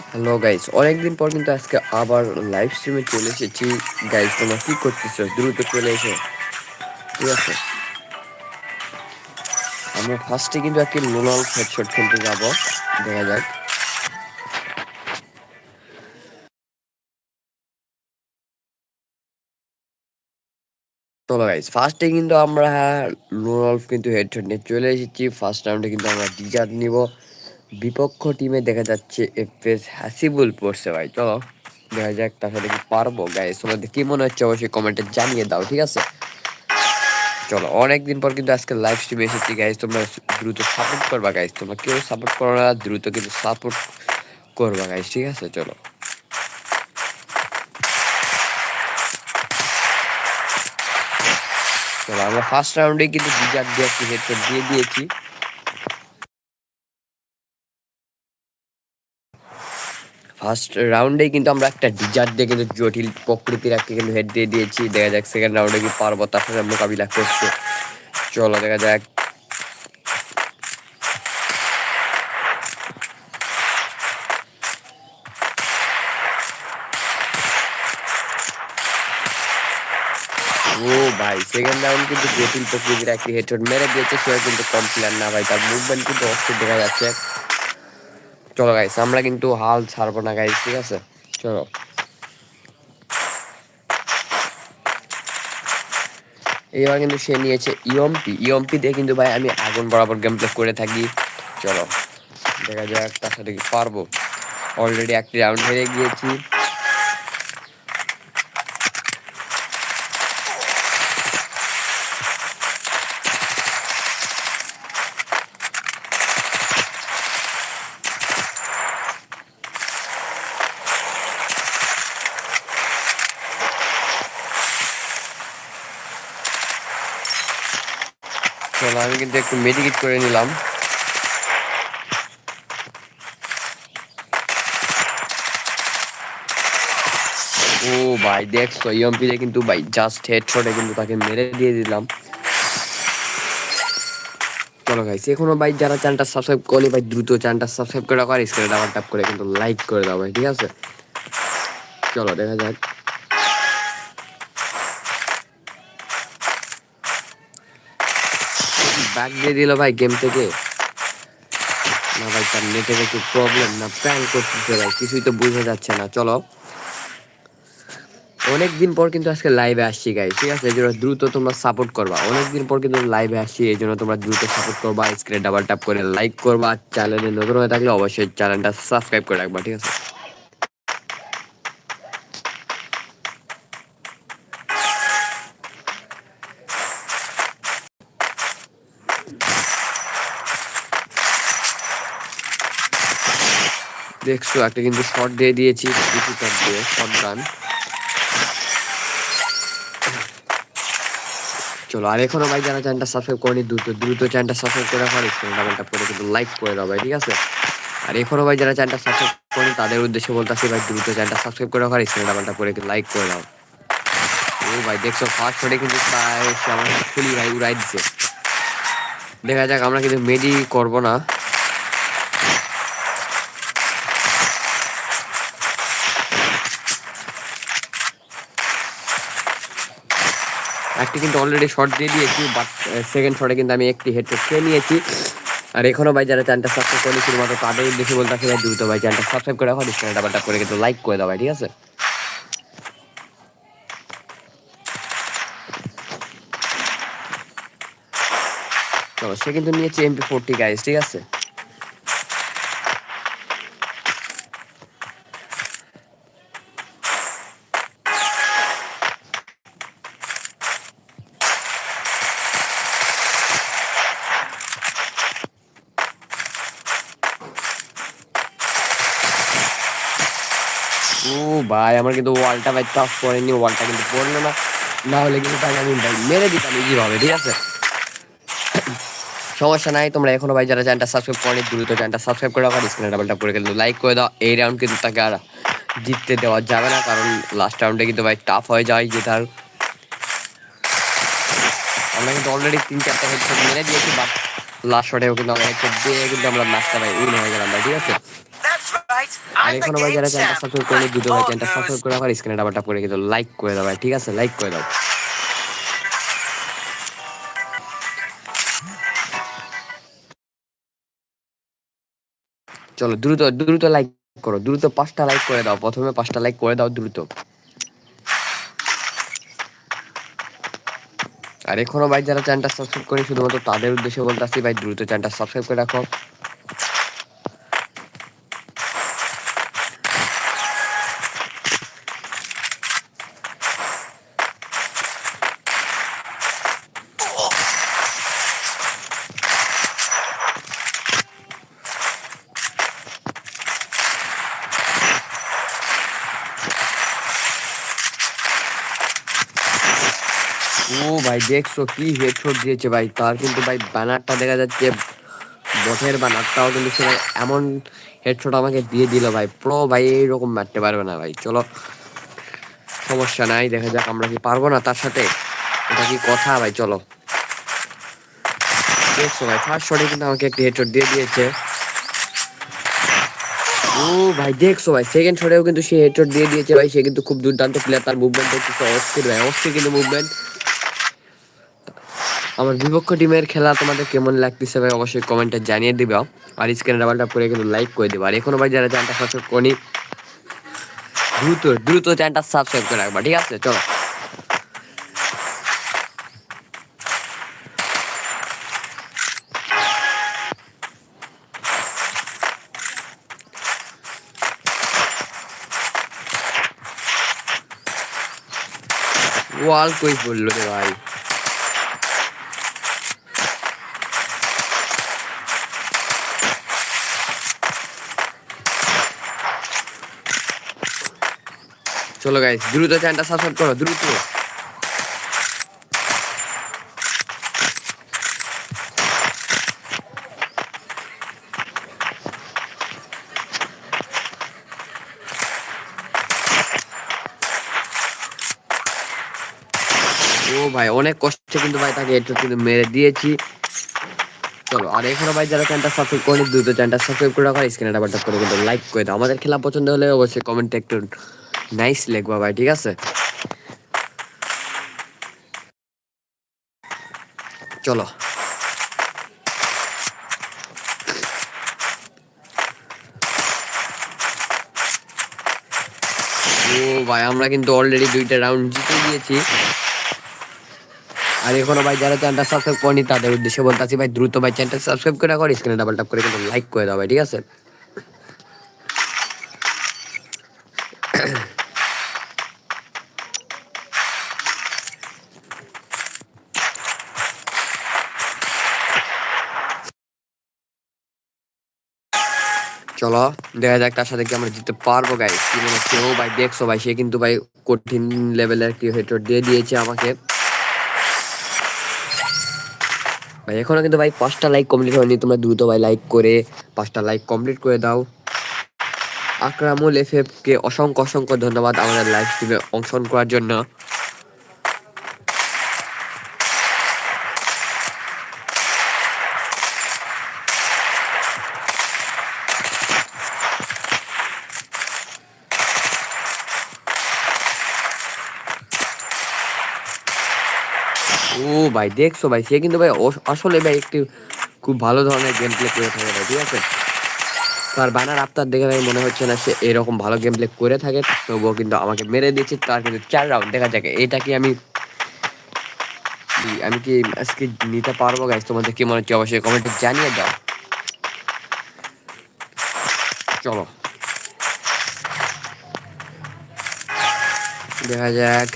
Hello guys অনেকদিন পর কিন্তু আজকে আবার লাইভ স্ট্রিমে চলে এসেছি। গাইস তোমরা কি করতেছো? দ্রুত চলে এসো। ঠিক আছে? আমরা ফার্স্টে কিন্তু একটি লোনাল হেডশট খেলতে যাব। দেখা যাক। চলো গাইস ফার্স্টে কিন্তু আমরা লোনাল কিন্তু হেডশট নিয়ে চলে এসেছি। ফার্স্ট রাউন্ডে কিন্তু আমরা ডিজার্ট নিব। বিপক্ষ টিমে দেখা যাচ্ছে এফএস হাসিবুল পড়ছে ভাই। চলো, দেখা যাক সাথে কি পারব। গাইস তোমাদের কি মনে হচ্ছে? অবশ্যই কমেন্টে জানিয়ে দাও, ঠিক আছে? চলো, অনেকদিন পর কিন্তু আজকে লাইভ স্ট্রিমে এসেছি। গাইস তোমরা দ্রুত সাপোর্ট করবা গাইস তোমরা কেউ সাপোর্ট করো না, দ্রুত কিন্তু সাপোর্ট করবা গাইস ঠিক আছে? চলো। চলো, আমরা ফার্স্ট রাউন্ডে কিন্তু ডিজার দিয়ে একটি দিয়ে দিয়েছি। ফার্স্ট রাউন্ডে কিন্তু আমরা একটা ডিজার দিয়ে কিন্তু জটিল প্রকৃতির একটা কিন্তু হেড দিয়ে দিয়েছি। দেখা যাক সেকেন্ড রাউন্ডে কি পারব, তার সাথে মোকাবিলা করতে চলো, দেখা যাক। ও ভাই সেকেন্ড রাউন্ড কিন্তু জটিল প্রকৃতির একটি হেডশট মেরে দিয়েছে, সেও কিন্তু কম না ভাই, তার মুভমেন্ট কিন্তু অস্থির দেখা যাচ্ছে। চলো গাইস আমরা কিন্তু হাল ছাড়বো না গাইস ঠিক আছে? চলো। এবার কিন্তু সে নিয়েছে ইয়মপি ইয়মপি দিয়ে কিন্তু ভাই আমি আগুন বরাবর গেম প্লে করে থাকি। চলো, দেখা যাক, তার সাথে কি পারব। অলরেডি একটি রাউন্ড হেরে গিয়েছি চলো আমি কিন্তু একটু মেডিকেট করে নিলাম। ও ভাই, দেখছ ইএমপিতে কিন্তু ভাই জাস্ট হেডশটে কিন্তু তাকে মেরে দিয়ে দিলাম। চলো গাইস এখনও ভাই যারা চ্যানেলটা সাবস্ক্রাইব করনি ভাই, দ্রুত চ্যানেলটা সাবস্ক্রাইব করে রাখো আর স্ক্রিনে ডাবল ট্যাপ করে কিন্তু লাইক করে দাও ভাই, ঠিক আছে? চলো, দেখা যাক। ব্যাক দিয়ে দিল ভাই গেম থেকে। না ভাই, তার নেটের একটু প্রবলেম না প্র্যাঙ্ক করতেছে ভাই, কিছুই তো বুঝে যাচ্ছে না, চলো। অনেক দিন পর কিন্তু আজকে লাইভে আসছি গাই ঠিক আছে? এই দ্রুত তোমরা সাপোর্ট করবা। অনেক দিন পর কিন্তু লাইভে আসছি, এই জন্য তোমরা দ্রুত সাপোর্ট করবা স্ক্রিনে ডাবল ট্যাপ করে লাইক করবা চ্যানেলে নতুন হয়ে থাকলে অবশ্যই চ্যানেলটা সাবস্ক্রাইব করে রাখবা, ঠিক আছে? দেখছ? একটা কিন্তু শর্ট দিয়ে দিয়েছি দিয়ে শর্ট গান চলো, আর এখনও ভাই যারা চ্যানেলটা সাবস্ক্রাইব করেনি, দ্রুত দ্রুত চ্যানেলটা সাবস্ক্রাইব করে রাখো স্ক্রিন ডাবলটা করে কিন্তু লাইক করে দাও ভাই, ঠিক আছে? আর এখনও ভাই যারা চ্যানেলটা সাবস্ক্রাইব করেনি, তাদের উদ্দেশ্যে বলতেছি ভাই, দ্রুত চ্যানেলটা সাবস্ক্রাইব করে রাখো স্ক্রিন ডাবলটা করে কিন্তু লাইক করে দাও। ও ভাই, দেখছ ফার্স্ট শটে কিন্তু প্রায় আমার ফুলি ভাই উড়াই দিছে। দেখা যাক, আমরা কিন্তু মেডি করব না। একটি কিন্তু অলরেডি শর্ট দিয়ে দিয়েছি বাট সেকেন্ড শটে কিন্তু আমি একটি হেড খেয়ে নিয়েছি। আর এখনও ভাই যারা চ্যানেলটা সাবস্ক্রাইব করেনি, শুধুমাত্র তাদের দেখে বলতে আসে ভাই, দ্রুত ভাই চ্যানেলটা সাবস্ক্রাইব করে রাখো ডিসপ্লে ডাবলটা করে কিন্তু লাইক করে দাও ভাই, ঠিক আছে? চলো সে কিন্তু নিয়েছে এমপি ফোরটি গাইজ ঠিক আছে? আমার কিন্তু ওয়ালটা ভাই টাফ করেনি ওয়ালটা কিন্তু পড়ল না। না হলে কিন্তু তাকে আমি ভাই মেরে দিতাম ইজিভাবে ঠিক আছে? সমস্যা নাই, তোমরা এখনও ভাই যারা চ্যানেলটা সাবস্ক্রাইব করেনি, দ্রুত চ্যানেলটা সাবস্ক্রাইব করে রাখো স্ক্রিনে ডাবলটা করে কিন্তু লাইক করে দাও। এই রাউন্ড কিন্তু তাকে আর জিততে দেওয়া যাবে না, কারণ লাস্ট রাউন্ডে কিন্তু ভাই টাফ হয়ে যায় জেতার। আমরা কিন্তু অলরেডি তিন চারটা হেডশট মেরে দিয়েছি বাট লাস্ট শটেও কিন্তু আমরা হেডশট দিয়ে কিন্তু আমরা ম্যাচটা ভাই উইন হয়ে গেলাম ভাই, ঠিক আছে. আর এখনও ভাই যারা চ্যানেলটা সাবস্ক্রাইব করে দ্রুত ভাই চ্যানেলটা সাবস্ক্রাইব করে আবার স্ক্রিনে ডাবারটা করে কিন্তু লাইক করে দাও ভাই ঠিক আছে? লাইক করে দাও। চলো দ্রুত দ্রুত লাইক করো দ্রুত পাঁচটা লাইক করে দাও প্রথমে পাঁচটা লাইক করে দাও দ্রুত। আর এখনও ভাই যারা চ্যানেলটা সাবস্ক্রাইব করে শুধুমাত্র তাদের উদ্দেশ্যে বলতে আসছি ভাই দ্রুত চ্যানেলটা সাবস্ক্রাইব করে রাখো ও ভাই, দেখছ কি হেডশট দিয়েছে ভাই? তার কিন্তু ভাই ব্যানারটা দেখা যাচ্ছে বটের ব্যানারটাও কিন্তু সে এমন হেডশট আমাকে দিয়ে দিল ভাই। প্রো ভাই এইরকম মারতে পারবে না ভাই। চলো, সমস্যা নাই, দেখা যাক আমরা কি পারব না তার সাথে। এটা কি কথা ভাই? চলো। দেখছ ভাই ফার্স্ট শটে কিন্তু আমাকে একটি হেডশট দিয়ে দিয়েছে। ও ভাই, দেখছ ভাই সেকেন্ড শটেও কিন্তু সে হেডশট দিয়ে দিয়েছে ভাই। সে কিন্তু খুব দুর্দান্ত প্লেয়ার তার মুভমেন্ট দেখতেছে অস্থির ভাই। অস্থির কিন্তু মুভমেন্ট আমার বিপক্ষ টিমের খেলা তোমাদের কেমন লাগতেছে ভাই অবশ্যই কমেন্টে জানিয়ে দিবে। আর স্ক্রিনে ডাবল ট্যাপ করে কিন্তু লাইক করে দিবা। আর এখনও ভাই যারা চ্যানেলটা সাবস্ক্রাইব করি দ্রুত দ্রুত চ্যানেলটা সাবস্ক্রাইব করে রাখবা, ঠিক আছে? চলো। ওয়াল কই পড়ল রে ভাই? চলো গাইস দ্রুত চ্যানেলটা সাবস্ক্রাইব করো, দ্রুত। ও ভাই, অনেক কষ্টে কিন্তু ভাই তাকে কিন্তু মেরে দিয়েছি। চলো, আর এখনও ভাই যারা চ্যানেলটা সাবস্ক্রাইব করেনি, দ্রুত চ্যানেলটা সাবস্ক্রাইব করে রাখো স্ক্রিনে ডাবারটা করে কিন্তু লাইক করে দাও। আমাদের খেলা পছন্দ হলে অবশ্যই কমেন্টে একটু নাইস লিখবা ভাই ঠিক আছে? চলো। ভাই, আমরা কিন্তু অলরেডি দুইটা রাউন্ড জিতে গিয়েছি। আর এখনও ভাই, যারা চ্যানেলটা সাবস্ক্রাইব করেনি, তাদের উদ্দেশ্যে বলতে আছি ভাই, দ্রুত ভাই চ্যানেলটা সাবস্ক্রাইব করে রাখো স্ক্রিনে ডাবল ট্যাপ করে কিন্তু লাইক করে দাও ভাই, ঠিক আছে? চলো, দেখা যাক তার সাথে কি আমরা জিততে পারব গাই কি মনে হচ্ছে ও ভাই দেখছ ভাই? সে কিন্তু ভাই কঠিন লেভেলের কি হেডশট দিয়ে দিয়েছে আমাকে। ভাই, এখনও কিন্তু ভাই পাঁচটা লাইক কমপ্লিট হয়নি। তোমরা দ্রুত ভাই লাইক করে পাঁচটা লাইক কমপ্লিট করে দাও। আকরামুল এফ কে অসংখ্য অসংখ্য ধন্যবাদ আমাদের লাইভ স্ট্রিমে অংশগ্রহণ করার জন্য ও ভাই, দেখছ ভাই, সে কিন্তু ভাই আসলে ভাই একটি খুব ভালো ধরনের গেম প্লে করে থাকে ভাই, ঠিক আছে? তার ব্যানার আপনার দেখে ভাই মনে হচ্ছে না সে এরকম ভালো গেম প্লে করে থাকে, তবুও কিন্তু আমাকে মেরে দিয়েছে, তার কিন্তু চার রাউন্ড দেখা যাক, এটা কি আমি আমি কি আজকে নিতে পারব গাইস তোমাদের কি মনে হচ্ছে অবশ্যই কমেন্টে জানিয়ে দাও। চলো। দেখা যাক।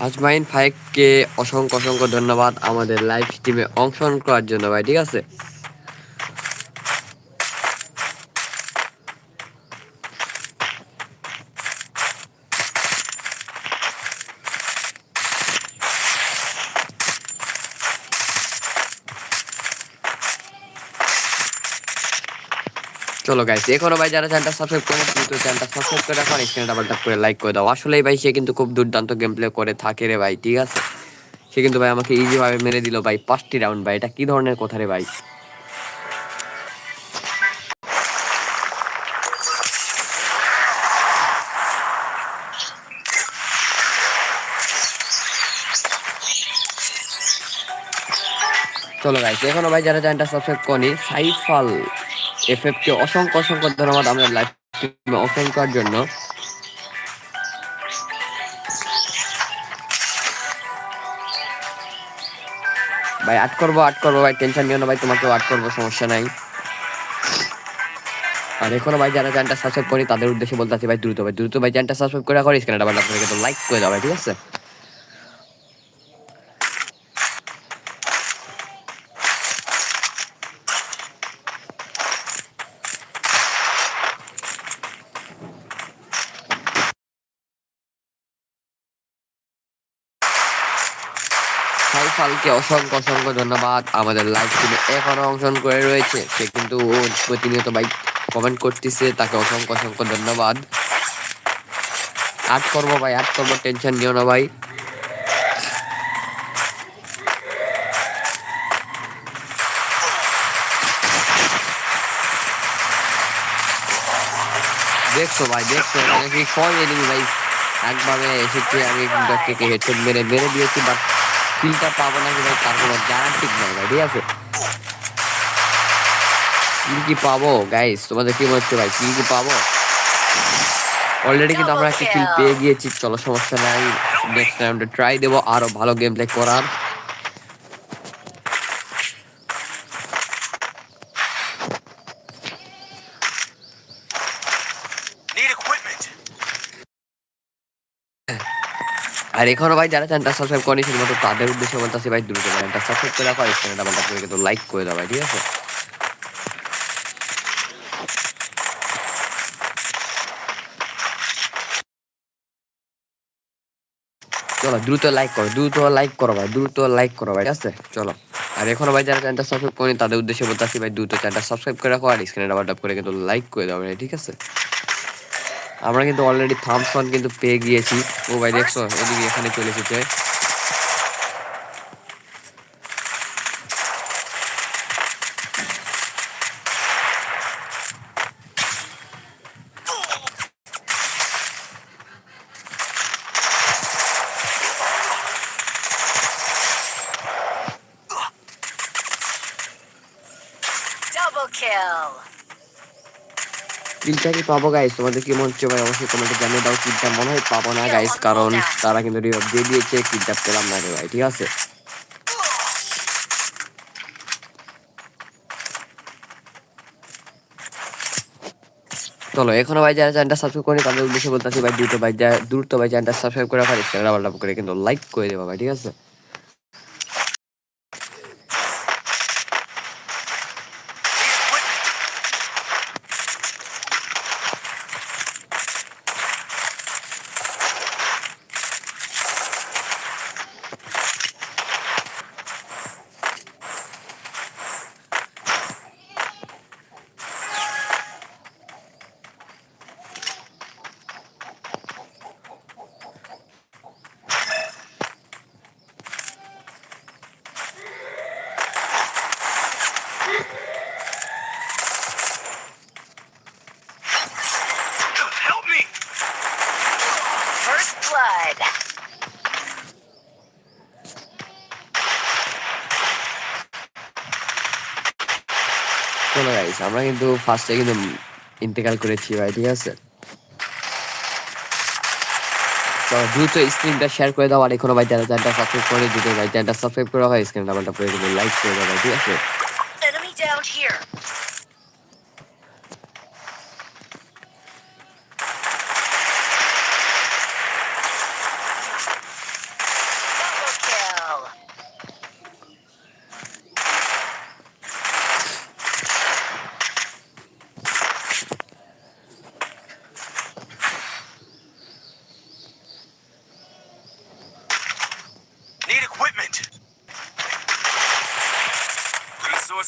আজমাইন ফাইভকে অসংখ্য অসংখ্য ধন্যবাদ আমাদের লাইভ স্ট্রিমে অংশগ্রহণ করার জন্য ভাই ঠিক আছে? চলো গাইস এখনও ভাই যারা চ্যানেলটা সাবস্ক্রাইব করে দ্রুত চ্যানেলটা সাবস্ক্রাইব করে রাখো আর স্ক্রিনে ডাবল ট্যাপ করে লাইক করে দাও। আসলে ভাই, সে কিন্তু খুব দুর্দান্ত গেম প্লে করে, থাকে রে ভাই, ঠিক আছে? সে কিন্তু ভাই আমাকে ইজি ভাবে মেরে দিল ভাই, পাঁচটি রাউন্ড ভাই, এটা কি ধরনের কথা রে ভাই? চলো গাইস এখনও ভাই যারা চ্যানেলটা সাবস্ক্রাইব করেনি, সাইফাল। কে অসংখ্য অসংখ্য ধন্যবাদ আমাদের লাইভ স্ট্রিমে অসংখ্য করার জন্য। ভাই আট করব আট করব, ভাই টেনশন নিও না ভাই, তোমাকেও আট করব, সমস্যা নাই। আর এখনও ভাই, যারা চ্যানেলটা সাবস্ক্রাইব করি তাদের উদ্দেশ্যে বলতে আছি ভাই, দ্রুত ভাই দ্রুত, ভাই, চ্যানেলটা সাবস্ক্রাইব করে রাখো স্ক্রিনে ডাবল আপনাকে তো লাইক করে দাও, ভাই, ঠিক আছে? সাইফালকে অসংখ্য অসংখ্য ধন্যবাদ। আমাদের লাইভ স্ট্রিমে এখনও অংশগ্রহণ করে রয়েছে। সে কিন্তু প্রতিনিয়ত ভাই কমেন্ট করতেছে, তাকে অসংখ্য অসংখ্য ধন্যবাদ। আট করব ভাই আট করব টেনশন নিও না ভাই। দেখছ ভাই, দেখছ মানে কি এনিমি ভাই? একভাবে এসেছি আমি থেকে হেডশট মেরে মেরে দিয়েছি বাট কিলটা পাবো না কি ভাই? তার কোনো গ্যারান্টি নাই ভাই, ঠিক আছে? কিল কি পাবো? গাইস তোমাদের কি মনে হচ্ছে ভাই? কিল কি পাবো? অলরেডি কিন্তু আমরা একটা কিল পেয়ে গিয়েছি। চলো, সমস্যা নাই। নেক্সট রাউন্ডে ট্রাই দেবো। আরও ভালো গেম প্লে করার. আর এখনও ভাই যারা চ্যানেলটা সাবস্ক্রাইব করেনি, শুধুমাত্র তাদের উদ্দেশ্যে বলতেছি ভাই দ্রুত চ্যানেলটা সাবস্ক্রাইব করে রাখো আর চ্যানেলটা বলতে আপনাকে কিন্তু লাইক করে দাও ভাই, ঠিক আছে? চলো, দ্রুত লাইক করো, দ্রুত লাইক করো ভাই, দ্রুত লাইক করো ভাই, ঠিক আছে? চলো। আর এখনও ভাই যারা চ্যানেলটা সাবস্ক্রাইব করেনি, তাদের উদ্দেশ্যে বলতে ভাই, দ্রুত চ্যানেলটা সাবস্ক্রাইব করে রাখো আর স্ক্রিনে ডাবল ট্যাপ করে কিন্তু লাইক করে দাও ভাই, ঠিক আছে? আমরা কিন্তু অলরেডি থামসন কিন্তু পেয়ে গিয়েছি। ও ভাই দেখছ এদিকে এখানে চলে এসেছে। কিলটা কি পাবো গাইস তোমাদের কি মনে হচ্ছে ভাই? অবশ্যই কমেন্টে জানিয়ে দাও কিলটা মনে হয় পাবো না গাইস কারণ তারা কিন্তু রিভাইভ দিয়ে দিয়েছে কিলটা পেলাম না রে ভাই, ঠিক আছে? চলো, এখনও ভাই যারা চ্যানেলটা সাবস্ক্রাইব করেনি, তাদের উদ্দেশ্যে বলতেছি ভাই, দ্রুত ভাই দ্রুত ভাই চ্যানেলটা সাবস্ক্রাইব করে রাখার ইনস্টাগ্রাম ডাবল করে কিন্তু লাইক করে দেবো ভাই, ঠিক আছে? আমরা কিন্তু ফার্স্টে কিন্তু ইন্তেকাল করেছি ভাই, ঠিক আছে? দ্রুত স্ক্রিনটা শেয়ার করে দাও, আর এখনও ভাই যারা চ্যানেলটা সাবস্ক্রাইব করে দিতে ভাই চ্যানেলটা সাবস্ক্রাইব করা হয় স্ক্রিন ডাবলটা করে কিন্তু লাইক করে দাও ভাই, ঠিক আছে?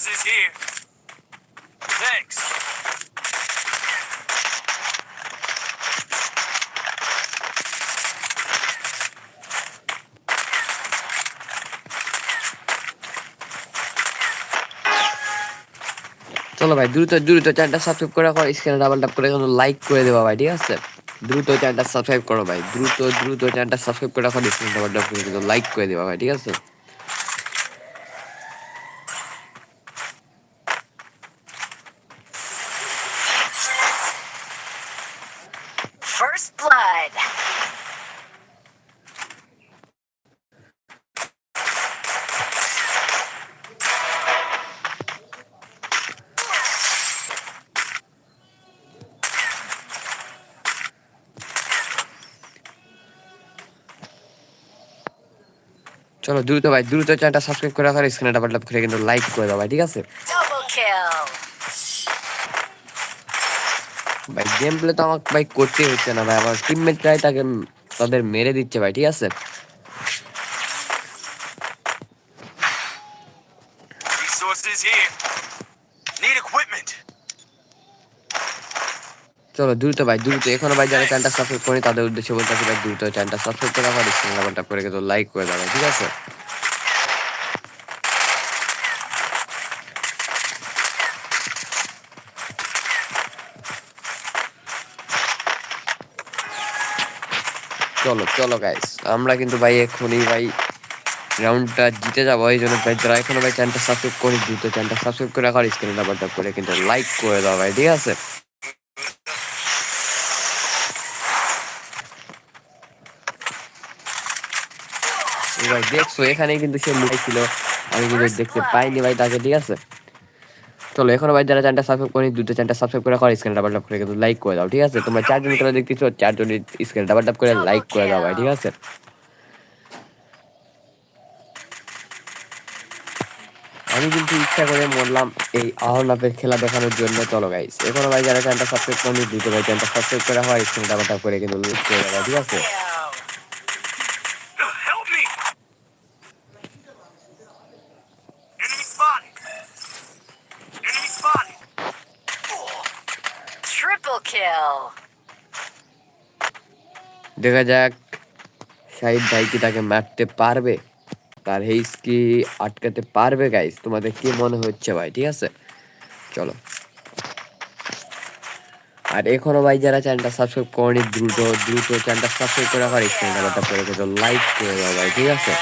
This is here. Thanks. চলো ভাই, দ্রুত দ্রুত চ্যানেলটা সাবস্ক্রাইব করে রাখো স্ক্রিনে ডাবল ট্যাপ করে কিন্তু লাইক করে দেবা ভাই, ঠিক আছে দ্রুত চ্যানেলটা সাবস্ক্রাইব করো ভাই, দ্রুত দ্রুত চ্যানেলটা সাবস্ক্রাইব করে রাখো স্ক্রিনে ডাবল ট্যাপ করে কিন্তু লাইক করে দেবা ভাই, ঠিক আছে চলো দ্রুত ভাই দ্রুত চ্যানেলটা সাবস্ক্রাইব করে রাখার স্ক্রিনে ডাবল ট্যাপ করে কিন্তু লাইক করে দাও ভাই ঠিক আছে? ভাই গেম প্লে তো আমাকে ভাই করতেই হচ্ছে না ভাই আমার টিমমেটরাই তাকে তাদের মেরে দিচ্ছে ভাই ঠিক আছে? Resources here. Need equipment. চলো, দ্রুত ভাই, দ্রুত। এখনও ভাই যারা চ্যানেলটা সাবস্ক্রাইব করি তাদের উদ্দেশ্যে বলতে ভাই, দ্রুত চ্যানেলটা সাবস্ক্রাইব করে রাখো স্ক্রিনে ট্যাপ করে কিন্তু লাইক করে দাও, ঠিক আছে? চলো চলো গাইস আমরা কিন্তু ভাই এখনই ভাই রাউন্ডটা জিতে যাব, এই জন্য ভাই যারা এখনও ভাই চ্যানেলটা সাবস্ক্রাইব করি দ্রুত চ্যানেলটা সাবস্ক্রাইব করে রাখার স্ক্রিনে ট্যাপ করে কিন্তু লাইক করে দাও ভাই, ঠিক আছে? ভাই, দেখছ এখানে কিন্তু সে লুকাই ছিল আমি কিন্তু দেখতে পাইনি ভাই তাকে, ঠিক আছে? চলো, এখনও ভাই যারা চ্যানেলটা সাবস্ক্রাইব করি দুটো চ্যানেলটা সাবস্ক্রাইব করে রাখার স্ক্রিনে ডাবল ট্যাপ করে কিন্তু লাইক করে দাও, ঠিক আছে? তোমরা চারজন করে দেখতেছো চারজন স্ক্রিনে ডাবল ট্যাপ করে লাইক করে দাও ভাই, ঠিক আছে? আমি কিন্তু ইচ্ছা করে মরলাম এই আহরনাপের খেলা দেখানোর জন্য। চলো গাইস এখনও ভাই যারা চ্যানেলটা সাবস্ক্রাইব করেনি দুটো ভাই চ্যানেলটা সাবস্ক্রাইব করে রাখা স্ক্রিনে ডাবল ট্যাপ করে কিন্তু লাইক করে দাও, ঠিক আছে? দেখা যাক শাহিদ ভাই কি তাকে মারতে পারবে, তার হেস কি আটকাতে পারবে গাইস তোমাদের কি মনে হচ্ছে ভাই? ঠিক আছে? চলো। আর এখনও ভাই যারা চ্যানেলটা সাবস্ক্রাইব করেনি, দ্রুত দ্রুত চ্যানেলটা সাবস্ক্রাইব করে আবার চ্যানেলটা করে লাইক করে দাও ভাই, ঠিক আছে?